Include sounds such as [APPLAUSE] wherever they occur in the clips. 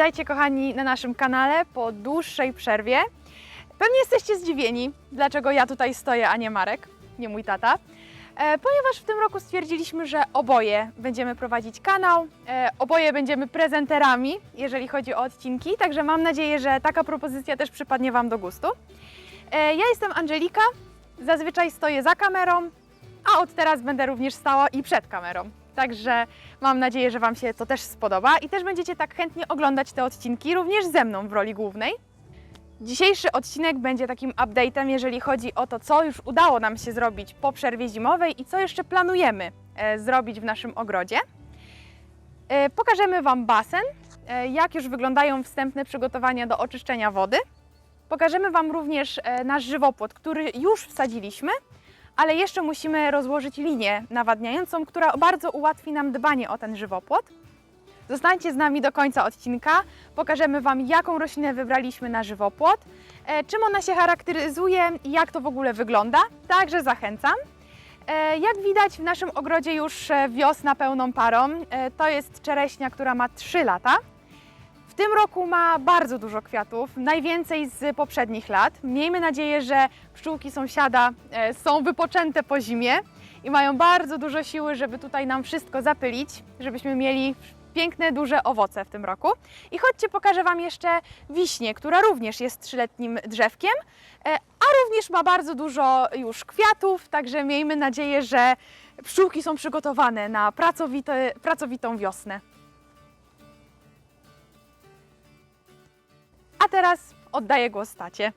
Witajcie kochani na naszym kanale po dłuższej przerwie. Pewnie jesteście zdziwieni, dlaczego ja tutaj stoję, a nie Marek, nie mój tata. E, ponieważ w tym roku stwierdziliśmy, że oboje będziemy prowadzić kanał, e, oboje będziemy prezenterami, jeżeli chodzi o odcinki, także mam nadzieję, że taka propozycja też przypadnie Wam do gustu. E, ja jestem Angelika, zazwyczaj stoję za kamerą, a od teraz będę również stała i przed kamerą. Także mam nadzieję, że Wam się to też spodoba i też będziecie tak chętnie oglądać te odcinki również ze mną w roli głównej. Dzisiejszy odcinek będzie takim update'em, jeżeli chodzi o to, co już udało nam się zrobić po przerwie zimowej i co jeszcze planujemy e, zrobić w naszym ogrodzie. E, pokażemy Wam basen, e, jak już wyglądają wstępne przygotowania do oczyszczenia wody. Pokażemy Wam również nasz żywopłot, który już wsadziliśmy, ale jeszcze musimy rozłożyć linię nawadniającą, która bardzo ułatwi nam dbanie o ten żywopłot. Zostańcie z nami do końca odcinka. Pokażemy Wam, jaką roślinę wybraliśmy na żywopłot, e, czym ona się charakteryzuje i jak to w ogóle wygląda. Także zachęcam. E, Jak widać, w naszym ogrodzie już e, wiosna pełną parą. To jest czereśnia, która ma 3 lata. W tym roku ma bardzo dużo kwiatów, najwięcej z poprzednich lat. Miejmy nadzieję, że pszczółki sąsiada e, są wypoczęte po zimie i mają bardzo dużo siły, żeby tutaj nam wszystko zapylić, żebyśmy mieli piękne, duże owoce w tym roku. I chodźcie, pokażę Wam jeszcze wiśnię, która również jest trzyletnim drzewkiem, e, a również ma bardzo dużo już kwiatów, także miejmy nadzieję, że pszczółki są przygotowane na pracowite, pracowitą wiosnę. A teraz oddaję głos tacie.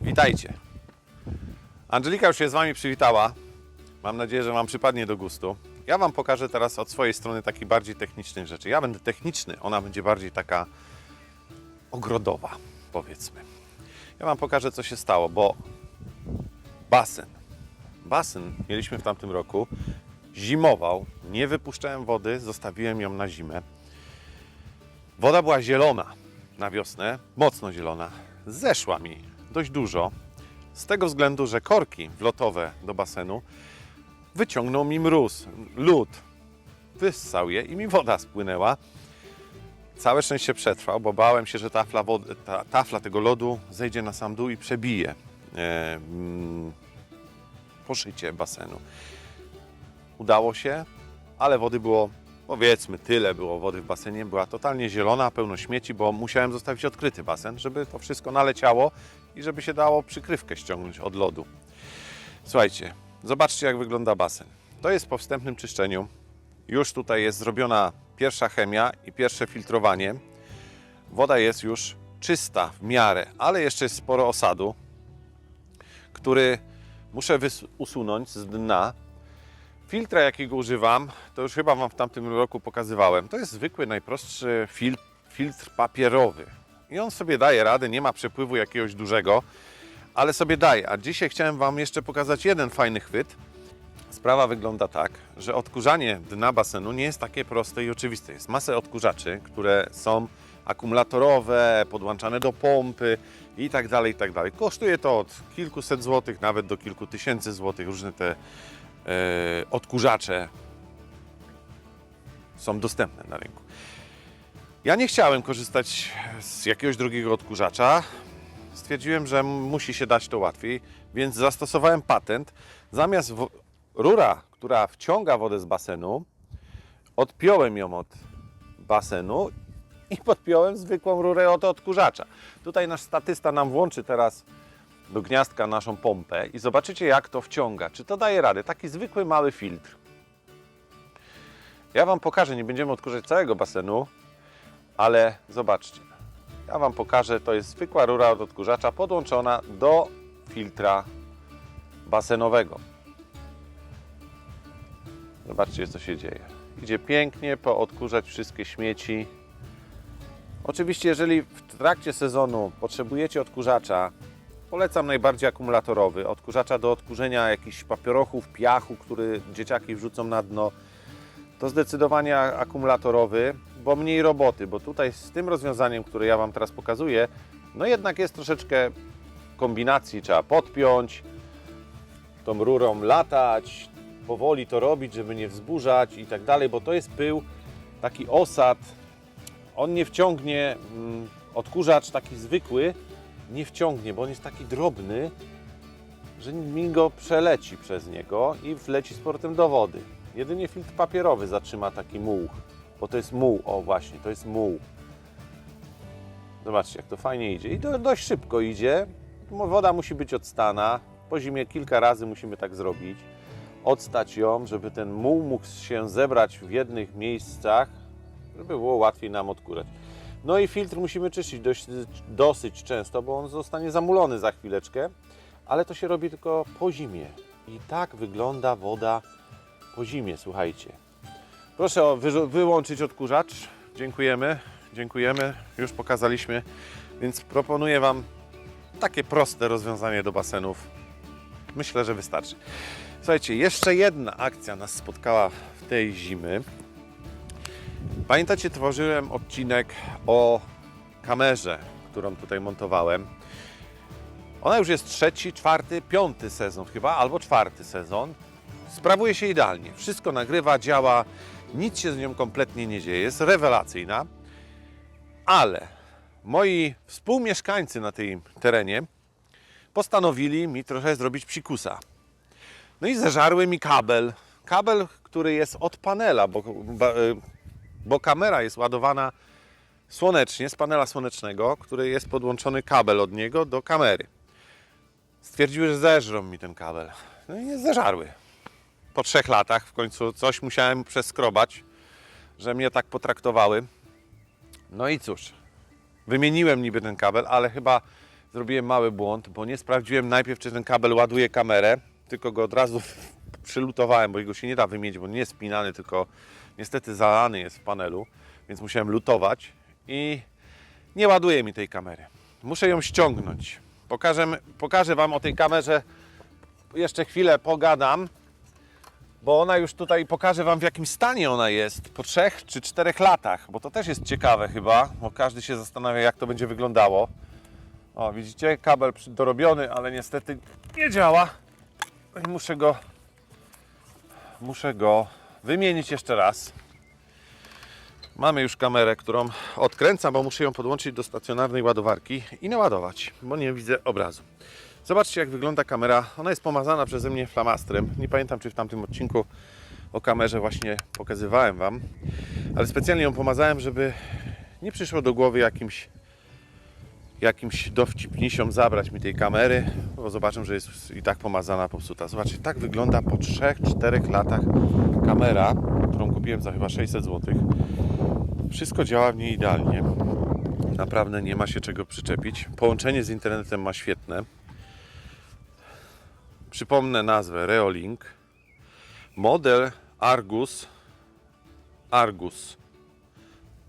Witajcie. Angelika już się z Wami przywitała. Mam nadzieję, że Wam przypadnie do gustu. Ja Wam pokażę teraz od swojej strony takich bardziej technicznych rzeczy. Ja będę techniczny, ona będzie bardziej taka ogrodowa, powiedzmy. Ja Wam pokażę, co się stało, bo basen. Basen mieliśmy w tamtym roku. Zimował, nie wypuszczałem wody, zostawiłem ją na zimę. Woda była zielona na wiosnę, mocno zielona. Zeszła mi dość dużo, z tego względu, że korki wlotowe do basenu wyciągnął mi mróz, lód. Wyssał je i mi woda spłynęła. Całe szczęście przetrwał, bo bałem się, że tafla, wody, ta, tafla tego lodu zejdzie na sam dół i przebije e, mm, poszycie basenu. Udało się, ale wody było, powiedzmy, tyle było wody w basenie. Była totalnie zielona, pełno śmieci, bo musiałem zostawić odkryty basen, żeby to wszystko naleciało i żeby się dało przykrywkę ściągnąć od lodu. Słuchajcie, zobaczcie jak wygląda basen. To jest po wstępnym czyszczeniu. Już tutaj jest zrobiona pierwsza chemia i pierwsze filtrowanie. Woda jest już czysta w miarę, ale jeszcze jest sporo osadu, który muszę usunąć z dna. Filtra, jakiego używam, to już chyba Wam w tamtym roku pokazywałem. To jest zwykły, najprostszy fil- filtr papierowy. I on sobie daje radę, nie ma przepływu jakiegoś dużego, ale sobie daje. A dzisiaj chciałem Wam jeszcze pokazać jeden fajny chwyt. Sprawa wygląda tak, że odkurzanie dna basenu nie jest takie proste i oczywiste. Jest masę odkurzaczy, które są akumulatorowe, podłączane do pompy i tak dalej, i tak dalej. Kosztuje to od kilkuset złotych, nawet do kilku tysięcy złotych. Różne te odkurzacze są dostępne na rynku. Ja nie chciałem korzystać z jakiegoś drugiego odkurzacza. Stwierdziłem, że musi się dać to łatwiej, więc zastosowałem patent. Zamiast rura, która wciąga wodę z basenu, odpiąłem ją od basenu i podpiąłem zwykłą rurę od odkurzacza. Tutaj nasz statysta nam włączy teraz do gniazdka naszą pompę i zobaczycie jak to wciąga. Czy to daje radę? Taki zwykły mały filtr. Ja Wam pokażę, nie będziemy odkurzać całego basenu, ale zobaczcie. Ja Wam pokażę, to jest zwykła rura od odkurzacza podłączona do filtra basenowego. Zobaczcie, co się dzieje. Idzie pięknie poodkurzać wszystkie śmieci. Oczywiście, jeżeli w trakcie sezonu potrzebujecie odkurzacza, polecam najbardziej akumulatorowy. Odkurzacza do odkurzenia jakichś papierochów, piachu, który dzieciaki wrzucą na dno. To zdecydowanie akumulatorowy, bo mniej roboty, bo tutaj z tym rozwiązaniem, które ja Wam teraz pokazuję, no jednak jest troszeczkę kombinacji, trzeba podpiąć, tą rurą latać, powoli to robić, żeby nie wzburzać i tak dalej, bo to jest pył taki osad, on nie wciągnie, mm, odkurzacz taki zwykły, nie wciągnie, bo on jest taki drobny, że mi go przeleci przez niego i wleci z portem do wody. Jedynie filtr papierowy zatrzyma taki muł, bo to jest muł, o właśnie, to jest muł. Zobaczcie, jak to fajnie idzie. I to dość szybko idzie. Woda musi być odstana. Po zimie kilka razy musimy tak zrobić. Odstać ją, żeby ten muł mógł się zebrać w jednych miejscach, żeby było łatwiej nam odkurać. No i filtr musimy czyścić dość, dosyć często, bo on zostanie zamulony za chwileczkę, ale to się robi tylko po zimie. I tak wygląda woda po zimie, słuchajcie. Proszę o wyłączyć odkurzacz. Dziękujemy, dziękujemy. Już pokazaliśmy, więc proponuję Wam takie proste rozwiązanie do basenów. Myślę, że wystarczy. Słuchajcie, jeszcze jedna akcja nas spotkała w tej zimy. Pamiętacie, tworzyłem odcinek o kamerze, którą tutaj montowałem. Ona już jest trzeci, czwarty, piąty sezon chyba, albo czwarty sezon. Sprawuje się idealnie. Wszystko nagrywa, działa, nic się z nią kompletnie nie dzieje. Jest rewelacyjna. Ale moi współmieszkańcy na tym terenie postanowili mi trochę zrobić psikusa. No i zeżarły mi kabel. Kabel, który jest od panela, bo, y, bo kamera jest ładowana słonecznie, z panela słonecznego, który jest podłączony kabel od niego do kamery. Stwierdziły, że zeżrą mi ten kabel. No i nie zeżarły. Po trzech latach w końcu coś musiałem przeskrobać, że mnie tak potraktowały. No i cóż, wymieniłem niby ten kabel, ale chyba zrobiłem mały błąd, bo nie sprawdziłem najpierw, czy ten kabel ładuje kamerę, tylko go od razu [LAUGHS] przylutowałem, bo jego się nie da wymienić, bo nie jest spinany, tylko niestety zalany jest w panelu, więc musiałem lutować i nie ładuje mi tej kamery. Muszę ją ściągnąć. Pokażę, pokażę Wam o tej kamerze, jeszcze chwilę pogadam, bo ona już tutaj pokaże Wam w jakim stanie ona jest po trzech czy czterech latach, bo to też jest ciekawe chyba, bo każdy się zastanawia jak to będzie wyglądało. O, widzicie, kabel dorobiony, ale niestety nie działa. I muszę go, muszę go wymienić jeszcze raz. Mamy już kamerę, którą odkręcam, bo muszę ją podłączyć do stacjonarnej ładowarki i naładować, bo nie widzę obrazu. Zobaczcie, jak wygląda kamera. Ona jest pomazana przeze mnie flamastrem. Nie pamiętam, czy w tamtym odcinku o kamerze właśnie pokazywałem Wam, ale specjalnie ją pomazałem, żeby nie przyszło do głowy jakimś jakimś dowcipnisiom zabrać mi tej kamery, bo zobaczę, że jest i tak pomazana, popsuta. Zobaczcie, tak wygląda po 3-4 latach kamera, którą kupiłem za chyba 600 zł. Wszystko działa w niej idealnie. Naprawdę nie ma się czego przyczepić. Połączenie z internetem ma świetne. Przypomnę nazwę Reolink. Model Argus Argus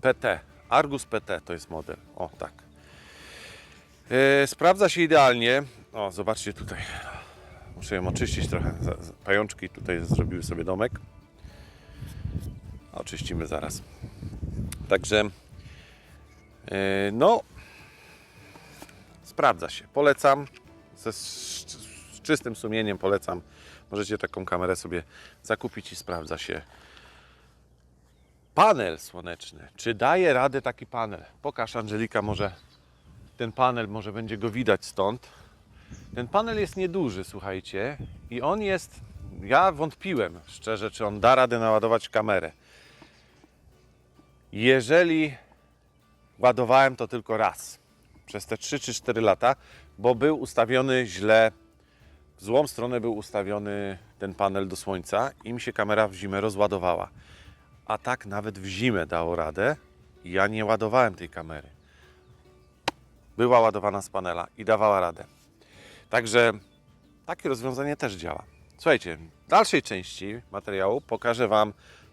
PT. Argus PT to jest model. O tak. E, sprawdza się idealnie. O, zobaczcie tutaj. Muszę ją oczyścić trochę. Pajączki tutaj zrobiły sobie domek. Oczyścimy zaraz. Także e, no sprawdza się. Polecam. Ze, z czystym sumieniem polecam. Możecie taką kamerę sobie zakupić i sprawdza się. Panel słoneczny. Czy daje radę taki panel? Pokaż Angelika może ten panel, może będzie go widać stąd. Ten panel jest nieduży, słuchajcie, i on jest. Ja wątpiłem szczerze, czy on da radę naładować kamerę. Jeżeli ładowałem to tylko raz przez te 3 czy 4 lata, bo był ustawiony źle, w złą stronę był ustawiony ten panel do słońca i mi się kamera w zimę rozładowała. A tak nawet w zimę dało radę ja nie ładowałem tej kamery była ładowana z panela i dawała radę. Także takie rozwiązanie też działa. Słuchajcie, w dalszej części materiału pokażę Wam,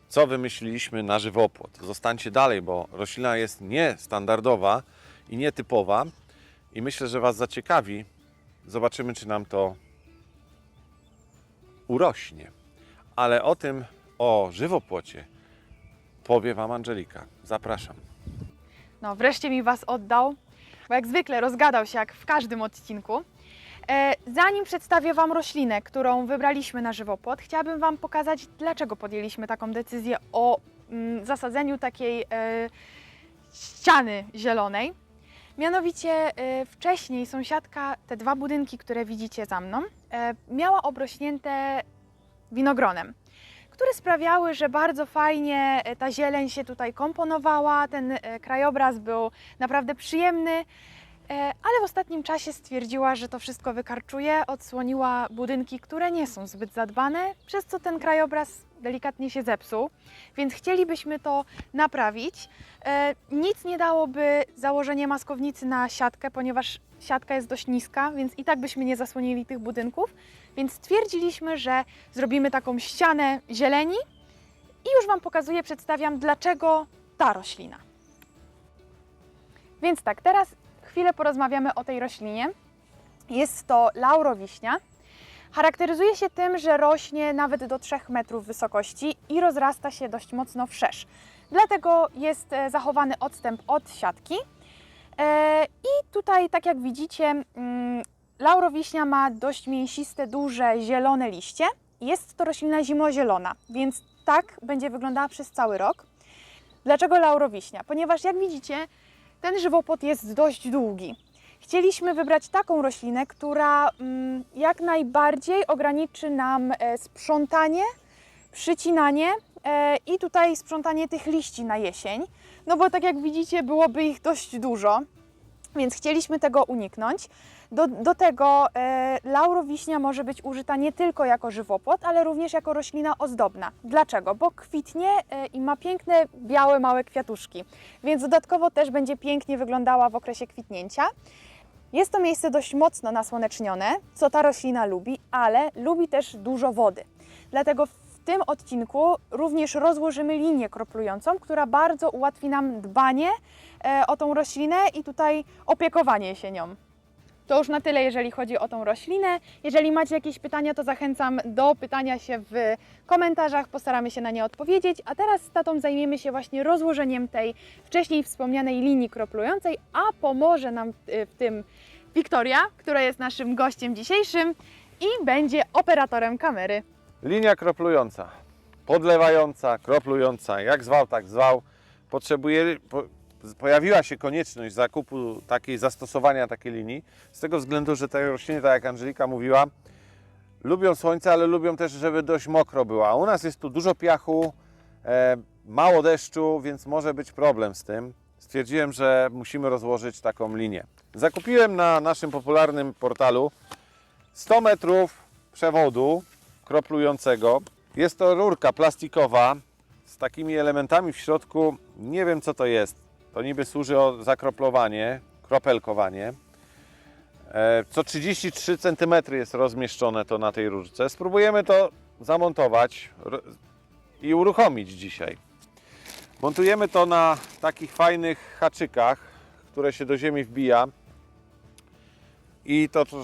co wymyśliliśmy na żywopłot. Zostańcie dalej, bo roślina jest niestandardowa i nietypowa i myślę, że Was zaciekawi. Zobaczymy, czy nam to urośnie. Ale o tym, o żywopłocie powie Wam Angelika. Zapraszam. No, wreszcie mi Was oddał, bo jak zwykle rozgadał się jak w każdym odcinku. E, zanim przedstawię Wam roślinę, którą wybraliśmy na żywopłot, chciałabym Wam pokazać, dlaczego podjęliśmy taką decyzję o mm, zasadzeniu takiej e, ściany zielonej. Mianowicie e, wcześniej sąsiadka, te dwa budynki, które widzicie za mną, miała obrośnięte winogronem, które sprawiały, że bardzo fajnie e, ta zieleń się tutaj komponowała, ten e, krajobraz był naprawdę przyjemny, e, ale w ostatnim czasie stwierdziła, że to wszystko wykarczuje, odsłoniła budynki, które nie są zbyt zadbane, przez co ten krajobraz delikatnie się zepsuł, więc chcielibyśmy to naprawić. Nic nie dałoby założenie maskownicy na siatkę, ponieważ siatka jest dość niska, więc i tak byśmy nie zasłonili tych budynków. Więc stwierdziliśmy, że zrobimy taką ścianę zieleni i już Wam pokazuję, przedstawiam dlaczego ta roślina. Więc tak, teraz chwilę porozmawiamy o tej roślinie. Jest to laurowiśnia. Charakteryzuje się tym, że rośnie nawet do 3 metrów wysokości i rozrasta się dość mocno wszerz. Dlatego jest e, zachowany odstęp od siatki. E, I tutaj, tak jak widzicie, mm, laurowiśnia ma dość mięsiste, duże, zielone liście. Jest to roślina zimozielona, więc tak będzie wyglądała przez cały rok. Dlaczego laurowiśnia? Ponieważ jak widzicie, ten żywopłot jest dość długi. Chcieliśmy wybrać taką roślinę, która mm, jak najbardziej ograniczy nam e, sprzątanie, przycinanie e, i tutaj sprzątanie tych liści na jesień. No bo tak jak widzicie, byłoby ich dość dużo, więc chcieliśmy tego uniknąć. Do, do tego e, laurowiśnia może być użyta nie tylko jako żywopłot, ale również jako roślina ozdobna. Dlaczego? Bo kwitnie e, i ma piękne, białe, małe kwiatuszki, więc dodatkowo też będzie pięknie wyglądała w okresie kwitnięcia. Jest to miejsce dość mocno nasłonecznione, co ta roślina lubi, ale lubi też dużo wody. Dlatego w tym odcinku również rozłożymy linię kroplującą, która bardzo ułatwi nam dbanie e, o tą roślinę i tutaj opiekowanie się nią. To już na tyle, jeżeli chodzi o tą roślinę. Jeżeli macie jakieś pytania, to zachęcam do pytania się w komentarzach, postaramy się na nie odpowiedzieć. A teraz z tatą zajmiemy się właśnie rozłożeniem tej wcześniej wspomnianej linii kroplującej, a pomoże nam y, w tym Wiktoria, która jest naszym gościem dzisiejszym i będzie operatorem kamery. Linia kroplująca, podlewająca, kroplująca, jak zwał, tak zwał. Potrzebuje, po, pojawiła się konieczność zakupu takiej, zastosowania takiej linii, z tego względu, że te rośliny, tak jak Angelika mówiła, lubią słońce, ale lubią też, żeby dość mokro była. U nas jest tu dużo piachu, e, mało deszczu, więc może być problem z tym. Stwierdziłem, że musimy rozłożyć taką linię. Zakupiłem na naszym popularnym portalu 100 metrów przewodu kroplującego. Jest to rurka plastikowa z takimi elementami w środku. Nie wiem co to jest. To niby służy o zakroplowanie, kropelkowanie. E, Co 33 cm jest rozmieszczone to na tej rurce. Spróbujemy to zamontować i uruchomić dzisiaj. Montujemy to na takich fajnych haczykach, które się do ziemi wbija. I to, to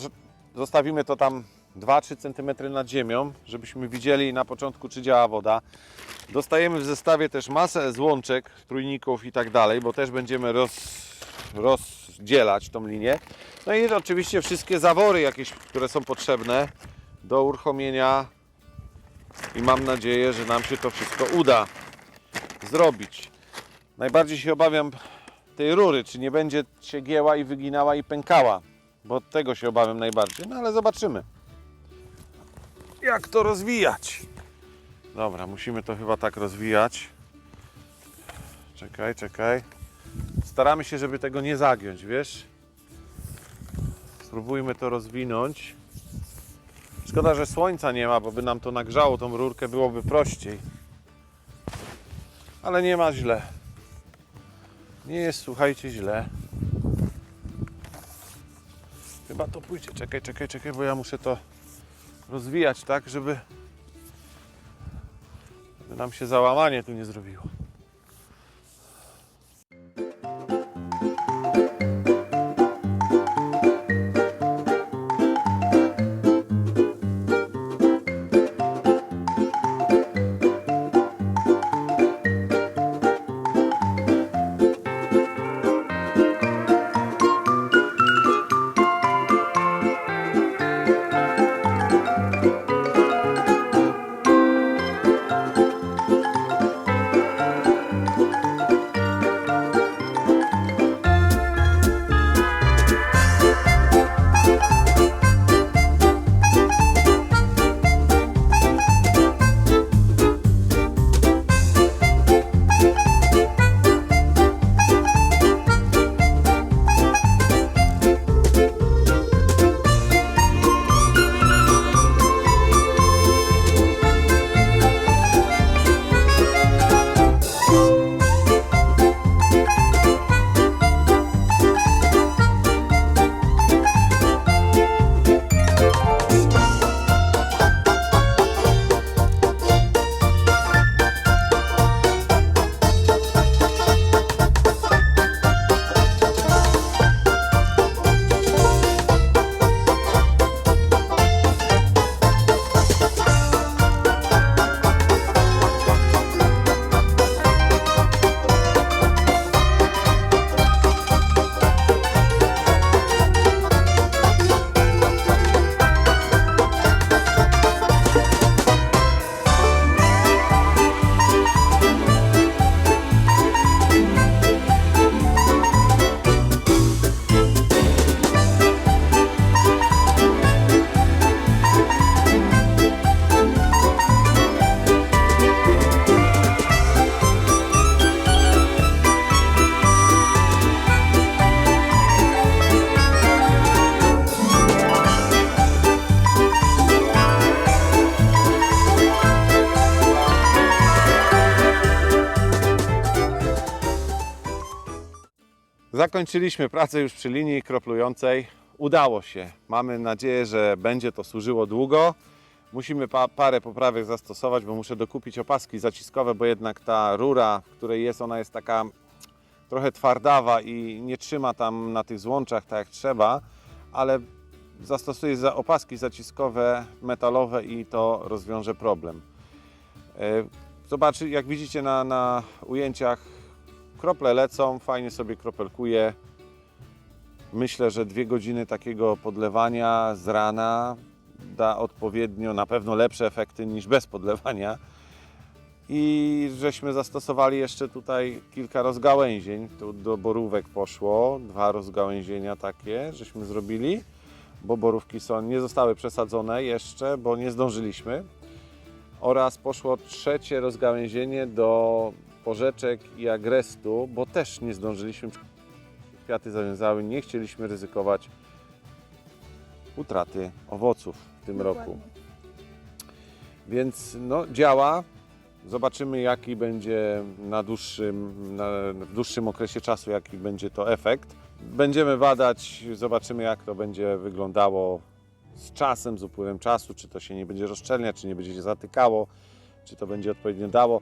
zostawimy to tam 2-3 cm nad ziemią, żebyśmy widzieli na początku, czy działa woda. Dostajemy w zestawie też masę złączek, trójników i tak dalej, bo też będziemy roz, rozdzielać tą linię. No i oczywiście wszystkie zawory jakieś, które są potrzebne do uruchomienia i mam nadzieję, że nam się to wszystko uda zrobić. Najbardziej się obawiam tej rury, czy nie będzie się gięła i wyginała i pękała, bo tego się obawiam najbardziej, no ale zobaczymy. Jak to rozwijać? Dobra, musimy to chyba tak rozwijać. Czekaj, czekaj. Staramy się, żeby tego nie zagiąć, wiesz? Spróbujmy to rozwinąć. Szkoda, że słońca nie ma, bo by nam to nagrzało tą rurkę, byłoby prościej. Ale nie ma źle. Nie jest, słuchajcie, źle. Chyba to pójdzie. Czekaj, czekaj, czekaj, bo ja muszę to rozwijać tak, żeby, żeby nam się załamanie tu nie zrobiło. Zakończyliśmy pracę już przy linii kroplującej. Udało się. Mamy nadzieję, że będzie to służyło długo. Musimy pa- parę poprawek zastosować, bo muszę dokupić opaski zaciskowe, bo jednak ta rura, w której jest, ona jest taka trochę twardawa i nie trzyma tam na tych złączach tak jak trzeba, ale zastosuję za opaski zaciskowe metalowe i to rozwiąże problem. E, Zobaczy, jak widzicie na, na ujęciach, krople lecą, fajnie sobie kropelkuje. Myślę, że dwie godziny takiego podlewania z rana da odpowiednio, na pewno lepsze efekty niż bez podlewania. I żeśmy zastosowali jeszcze tutaj kilka rozgałęzień. Tu do borówek poszło, dwa rozgałęzienia takie, żeśmy zrobili, bo borówki są, nie zostały przesadzone jeszcze, bo nie zdążyliśmy. Oraz poszło trzecie rozgałęzienie do porzeczek i agrestu, bo też nie zdążyliśmy. Kwiaty zawiązały, nie chcieliśmy ryzykować utraty owoców w tym roku. Więc no, działa. Zobaczymy, jaki będzie na dłuższym, na, w dłuższym okresie czasu, jaki będzie to efekt. Będziemy badać, zobaczymy, jak to będzie wyglądało z czasem, z upływem czasu, czy to się nie będzie rozszczelniać, czy nie będzie się zatykało, czy to będzie odpowiednio dało.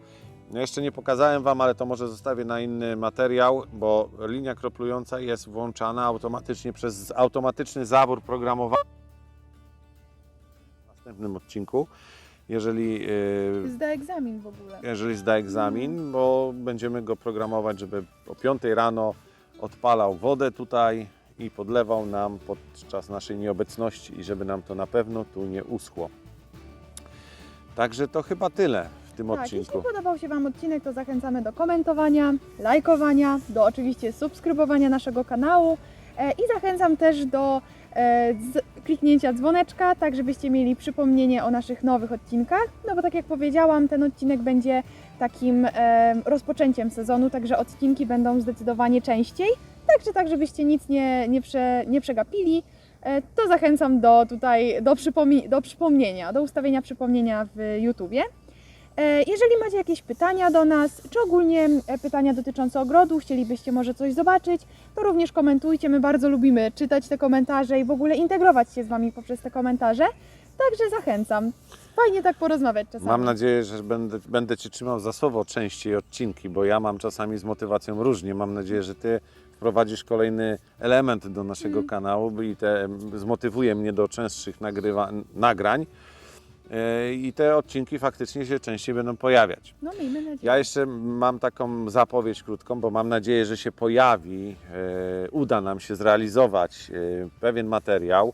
No jeszcze nie pokazałem Wam, ale to może zostawię na inny materiał, bo linia kroplująca jest włączana automatycznie przez automatyczny zabór programowany w następnym odcinku. Jeżeli, yy, Zda egzamin w ogóle. jeżeli zda egzamin, bo będziemy go programować, żeby o 5 rano odpalał wodę tutaj i podlewał nam podczas naszej nieobecności i żeby nam to na pewno tu nie uschło. Także to chyba tyle tym Tak, odcinku. jeśli podobał się Wam odcinek, to zachęcamy do komentowania, lajkowania, do oczywiście subskrybowania naszego kanału e, i zachęcam też do e, kliknięcia dzwoneczka, tak żebyście mieli przypomnienie o naszych nowych odcinkach. No bo tak jak powiedziałam, ten odcinek będzie takim e, rozpoczęciem sezonu, także odcinki będą zdecydowanie częściej. Także tak, żebyście nic nie, nie, prze, nie przegapili, to zachęcam do tutaj do, do przypomnienia, do ustawienia przypomnienia w YouTubie. E, Jeżeli macie jakieś pytania do nas, czy ogólnie e, pytania dotyczące ogrodu, chcielibyście może coś zobaczyć, to również komentujcie. My bardzo lubimy czytać te komentarze i w ogóle integrować się z Wami poprzez te komentarze. Także zachęcam. Fajnie tak porozmawiać czasami. Mam nadzieję, że będę, będę Cię trzymał za słowo częściej odcinki, bo ja mam czasami z motywacją różnie. Mam nadzieję, że Ty wprowadzisz kolejny element do naszego kanału i te, zmotywuje mnie do częstszych nagrywa, nagrań. E, I te odcinki faktycznie się częściej będą pojawiać. No miejmy nadzieję. Ja jeszcze mam taką zapowiedź krótką, bo mam nadzieję, że się pojawi, e, uda nam się zrealizować e, pewien materiał.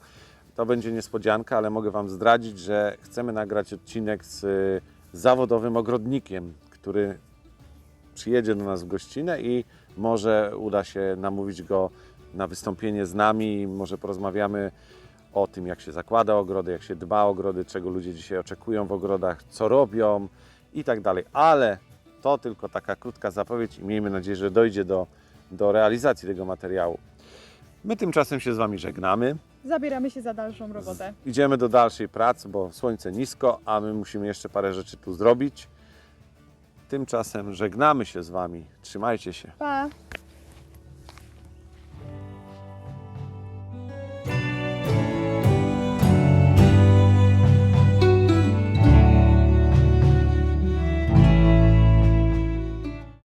To będzie niespodzianka, ale mogę Wam zdradzić, że chcemy nagrać odcinek z zawodowym ogrodnikiem, który przyjedzie do nas w gościnę i może uda się namówić go na wystąpienie z nami. Może porozmawiamy o tym, jak się zakłada ogrody, jak się dba o ogrody, czego ludzie dzisiaj oczekują w ogrodach, co robią i tak dalej. Ale to tylko taka krótka zapowiedź i miejmy nadzieję, że dojdzie do, do realizacji tego materiału. My tymczasem się z Wami żegnamy. Zabieramy się za dalszą robotę. Idziemy do dalszej pracy, bo słońce nisko, a my musimy jeszcze parę rzeczy tu zrobić. Tymczasem żegnamy się z Wami. Trzymajcie się. Pa!